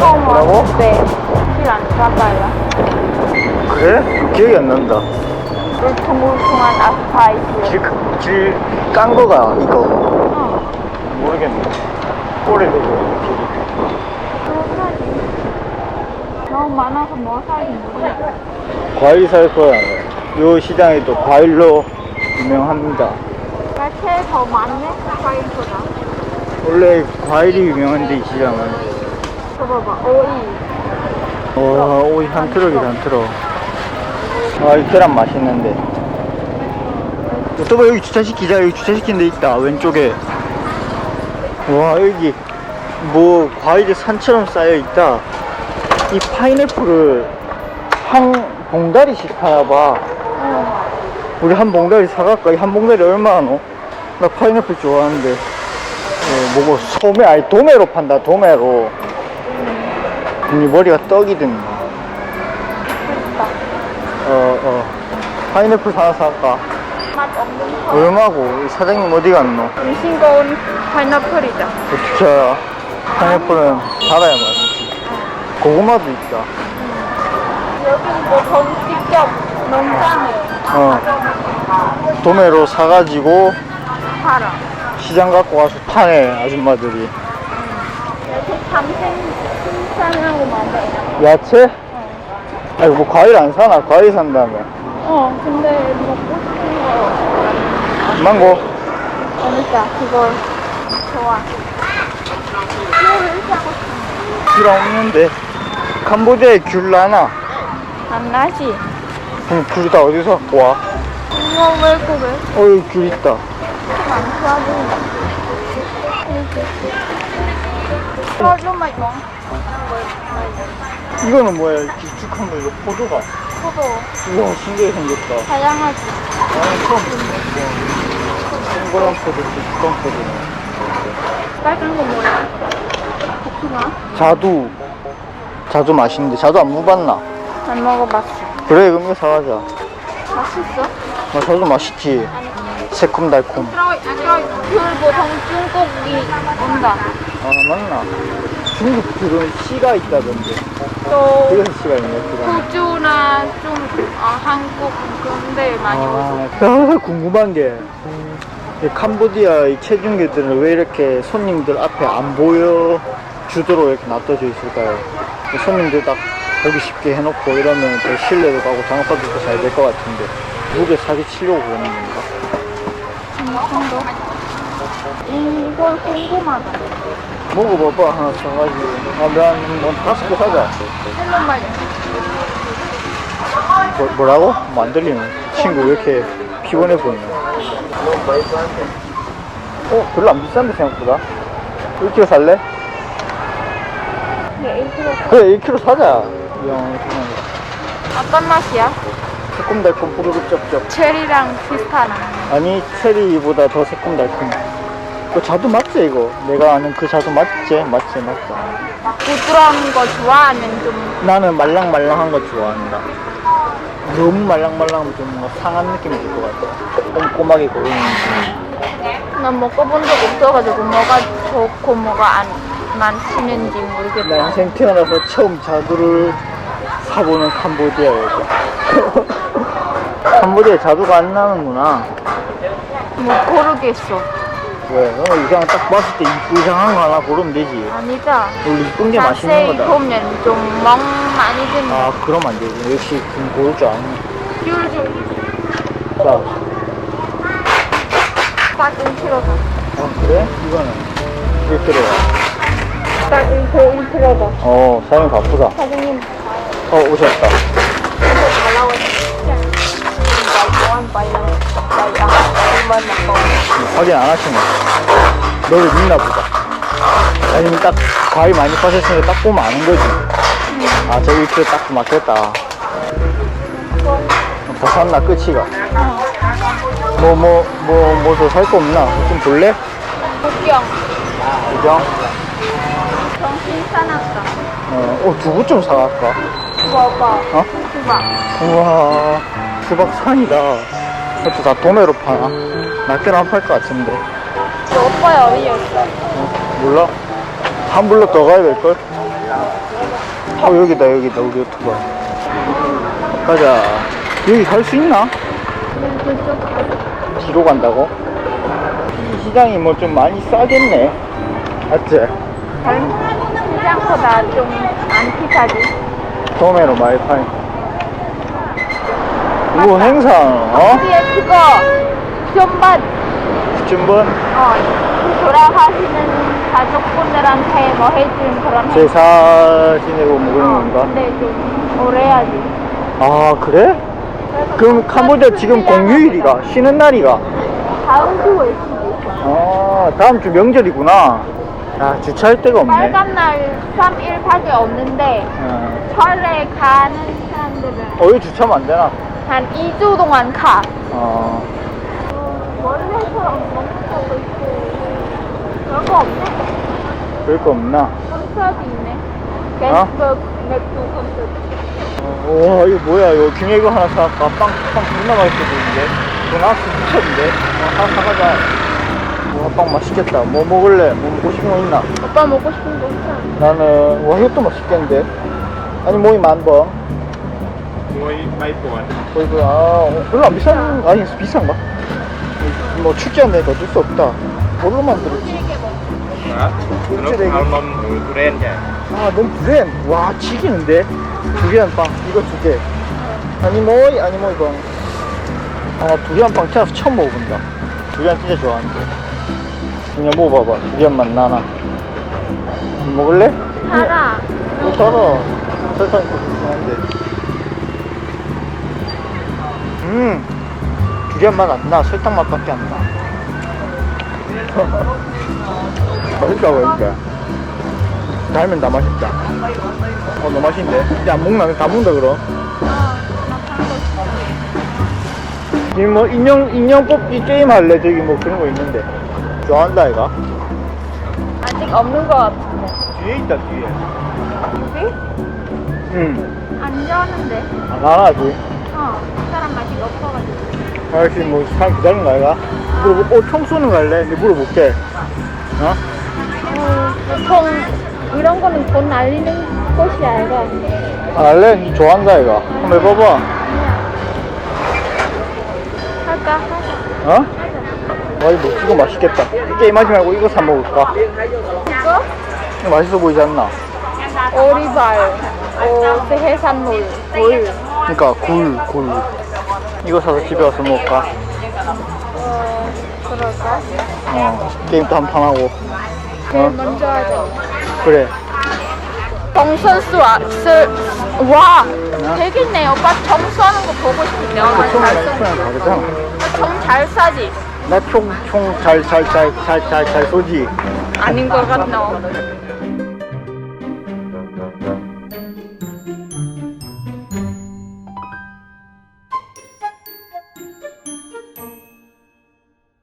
처음 뭐라고? 왔는데 길안 가봐요. 그래? 기억이 안 난다. 울퉁불퉁한 아스팔트. 길, 길깐 거가 이거. 어. 모르겠네. 오래되고. 그렇다니. 너무 많아서 뭐 사는지 모르겠어. 과일 살 거야. 요 시장이 또 과일로 유명합니다. 야채 더 많네? 과일보다. 원래 과일이 유명한데 이 시장은. 저 봐봐, 오이. 와, 오이 한 트럭이다, 한 트럭. 아, 이 계란 맛있는데. 또 봐, 여기 주차시키자. 여기 주차시킨 데 있다, 왼쪽에. 와, 여기 뭐 과일이 산처럼 쌓여 있다. 이 파인애플을 한 봉다리씩 파나봐. 우리 한 봉다리 사갈까? 이 한 봉다리 얼마나? 나 파인애플 좋아하는데. 어, 뭐고, 소매, 아니, 도매로 판다, 도매로. 이 머리가 떡이 됐네. 어, 어. 파인애플 하나 살까? 맛 없는 거. 얼마고? 이 사장님 어디 갔노? 좀 싱거운 파인애플이다. 어떻게 알아? 파인애플은 달아야 맛있지. 고구마도 있다. 여기는 뭐전 직접 농장에 어. 도매로 사가지고 팔아. 시장 갖고 와서 파네, 아줌마들이. 이렇게 밤생 생산 하고 만들어. 야채? 아니, 뭐 과일 안 사나? 과일 산다며. 어, 근데 먹고 싶은 거. 망고? 그러니까 그걸 좋아. 귤 없는데. 캄보디아에 귤 나나? 안 나지? 그럼 귤 다 어디서 갖고 와? 이거 왜 그래? 어, 여기 귤 있다. 안 좋아하는데. 이거 좀 맛있어. 이거는 뭐야? 길쭉한 거, 이거 포도가. 포도 우와, 신기하게 생겼다. 다양하지. 나는 처음 보네. 동그란 포도, 길쭉한 포도. 빨간 거 뭐야? 복숭아? 자두. 자두 맛있는데, 자두 안 먹어봤나? 안 먹어봤어. 그래, 그럼 이거 사가자. 맛있어? 나 자두 맛있지? 새콤달콤. 보통 중국이 온다. 아, 맞나? 중국 귤은 씨가 있다던데. 또 그래서 씨가 있네. 호주나 좀 어, 한국 그런 데 많이 오고. 아, 나 궁금한 게, 이 캄보디아 이 체중계들은 왜 이렇게 손님들 앞에 안 보여 주도록 이렇게 놔둬져 있을까요? 손님들 딱 보기 쉽게 해놓고 이러면 더 신뢰도 가고 장사도 더잘될 것 같은데 무게 사기 치려고 그러는 건가? 음, 이걸 궁금하다. 먹어봐봐 하나 사가지고 아, 난뭐 다섯 개 사자 헬로 말이야. 뭐, 뭐라고? 뭐안 들리네 친구 왜 이렇게 피곤해 보이냐 어? 별로 안 비싼데 생각보다 1kg 살래? 이게 1kg. 그래 1kg 사자 이형 어떤 맛이야? 새콤달콤 후루룩 쩝쩝 체리랑 비슷하나? 아니 체리보다 더 새콤달콤 그 자두 맞지 이거? 내가 아는 그 자두 맞지? 맞지 맞다 부드러운 거 좋아? 아니면 좀 나는 말랑말랑한 거 좋아한다 너무 말랑말랑하면 좀 뭔가 상한 느낌이 들 것 같아 꼼꼼하게 고르는 느낌 난 먹어본 적 없어가지고 뭐가 좋고 뭐가 안 모르겠다. 나 인생 태어나서 처음 자두를 사보는 캄보디아였어 캄보디아에 자두가 안 나는구나 못 고르겠어. 왜? 어, 이상 딱 봤을 때 이쁘장한 거 하나 고르면 되지 아니다. 원래 이쁜 게 자세히 맛있는 거다 보면 좀 멍 많이 드는 아 그럼 안 되지 역시 좀 고를 줄 아는 귤 좀. 자, 딱 1kg 더. 아 그래? 이거는 1kg야 딱 1kg, 1kg 더. 어 사장님 바쁘다 사장님, 어 오셨다 잘 나오네. 확인 안 하시네 너를 믿나 보다 아니면 딱 과일 많이 파셨으니까 딱 보면 아는 거지 아저 1kg 딱 맞겠다 더 샀나 끝이가 뭐 뭐 뭐 뭐 더 살 거 없나 좀 볼래? 국경. 구경 정신 사납다. 어, 어 두부 좀 사갈까? 봐봐. 어? 수박. 우와 수박 산이다 이것도 다 도매로 파나? 낱개로 안 팔 것 같은데 저 오빠야 어디였어? 몰라? 한 블럭 더 가야 될걸? 어 여기다 여기다 우리 오토바이 가자 여기 갈 수 있나? 뒤로 간다고? 이 시장이 뭐 좀 많이 싸겠네 맞지? 다른 시장보다 좀 안 비싸지. 도매로 많이 파니 이거 행사 어? 뒤에 그거 좀만 준번 어, 돌아가시는 가족분들한테 뭐 해주는 그런 행- 제사 지내고 뭐 그런 어, 건가? 근데 좀 오래 해야지. 아 그래? 그래서 그럼 캄보디아 지금 공휴일이가 쉬는 날이가 다음 주에 쉬지. 아 다음 주 명절이구나 아 주차할 데가 없네 빨간 날 3일 밖에 없는데 어, 설에 가는 사람들은 어 여기 주차하면 안 되나? 한 2주 동안 가. 어 원래처럼 먹고 있고 그런 거 없네. 그럴 거 없나? 콘서트 있네. 어? 게스트 맥주 콘서트. 어, 와 이거 뭐야 이거 김혜거 하나 사갈까? 빵, 빵 존나 맛있어 보이는데? 이거 나한테 미쳤는데? 어, 하나 사가자 와 빵 맛있겠다 뭐 먹을래? 뭐 먹고 싶은 거 있나? 오빠 먹고 싶은 거 있어? 나는 와 이것도 맛있겠는데? 아니 뭐이 만번 거의 많이 보안. 거의 그, 아, 별로 안 비싼, 아니, 비싼가? 뭐, 축제인데, 이거 어쩔 수 없다. 뭘로 만들었지? 아, 물질에게. 넌 그래. 와, 지기는데? 두개한 빵, 이거 두 개. 아니, 뭐, 아니, 뭐, 이거. 아, 두리안빵 태어서 처음 먹어본다. 두리안 진짜 좋아하는데. 그냥 먹어봐봐. 두리안 맛 나나. 먹을래? 달아. 못 달아. 설탕이 좀 있긴 한데. 음, 두리안 맛 안 나. 설탕 맛밖에 안 나. 맛있다고 그러니까. 달면 다 맛있다. 어, 너무 맛있는데? 이제 안 먹나? 다 먹는다, 그럼? 이 뭐, 인형, 인형 뽑기 게임 할래? 저기 뭐 그런 거 있는데. 좋아한다, 이가? 아직 없는 거 같은데. 뒤에 있다, 뒤에. 여기? 응. 안 좋아하는데. 안 하나지. 어. 사람 맛이 없어가지고. 아저씨, 뭐, 사람 기다리는 거 아이가? 물어보, 어, 총 쏘는 거 할래? 내 물어볼게. 어? 어, 보통 이런 거는 돈 날리는 곳이 아니라. 안 할래? 니 좋아한다, 이가? 한번 해봐봐. 할까? 하자. 어? 와, 이거, 이거 맛있겠다. 게임 하지 말고 이거 사 먹을까? 이거? 이거 맛있어 보이지 않나? 오리발. 오, 해산물. 물. 그러니까 굴, 굴. 이거 사서 집에 와서 먹을까? 어, 그럴까? 어, 게임도 한 판 하고. 어? 먼저 하자. 그래. 정선수 와, 스, 와, 되겠네. 오빠 정수하는 거 보고 싶은데. 어, 그 총이랑 잘 총이랑 다르잖아. 총잘 쏴지. 나 총, 총 잘, 잘, 잘, 잘, 잘, 잘 쏘지. 아닌 것 같노.